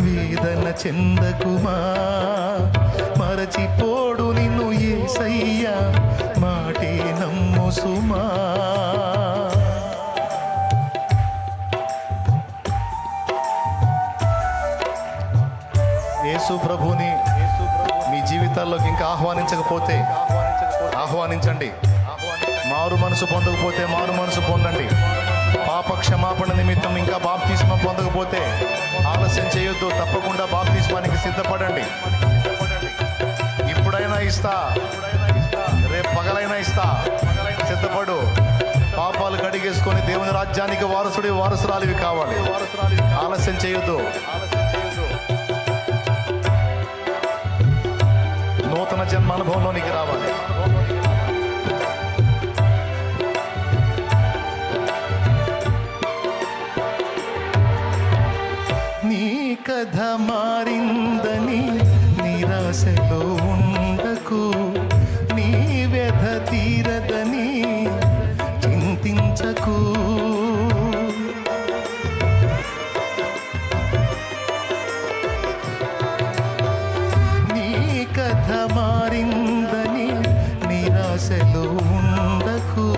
వేదన చెందకుమా? మరచిపోడు నిన్ను ఏసయ్యా మాటే నమ్ము సుమా. యేసు ప్రభుని మీ జీవితాల్లోకి ఇంకా ఆహ్వానించకపోతే ఆహ్వానించండి. మారు మనసు పొందకపోతే మారు మనసు పొందండి. పాప క్షమాపణ నిమిత్తం ఇంకా బాప్తిస్మ పొందకపోతే ఆలస్యం చేయొద్దు తప్పకుండా బాప్తిస్మానికి సిద్ధపడండి. ఇప్పుడైనా ఇస్తా రేపు పగలైనా ఇస్తా సిద్ధపడు. పాపాలు కడిగేసుకొని దేవుని రాజ్యానికి వారసుడి వారసురాలివి కావాలి. ఆలస్యం చేయొద్దు. నూతన జన్మ అనుభవంలోనికి రావాలి. ఆశలో ఉండకు. నీ వ్యధ తీరదని చింతించకు. నీ కథ మారిందని నిరాశలో ఉండకు.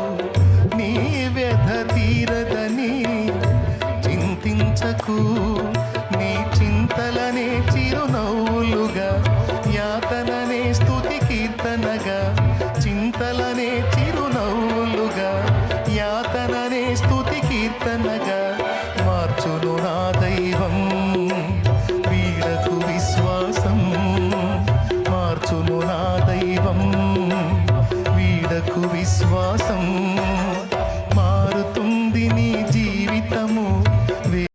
నీ వ్యధ తీరదని చింతించకు. నీ చింతలనే చిరునవ్వులుగా చింతలనే చిరునవ్వులుగా యాతననే స్థుతి కీర్తనగా మార్చును నా దైవం వీడకు విశ్వాసం. మార్చును నా దైవం వీడకు విశ్వాసం.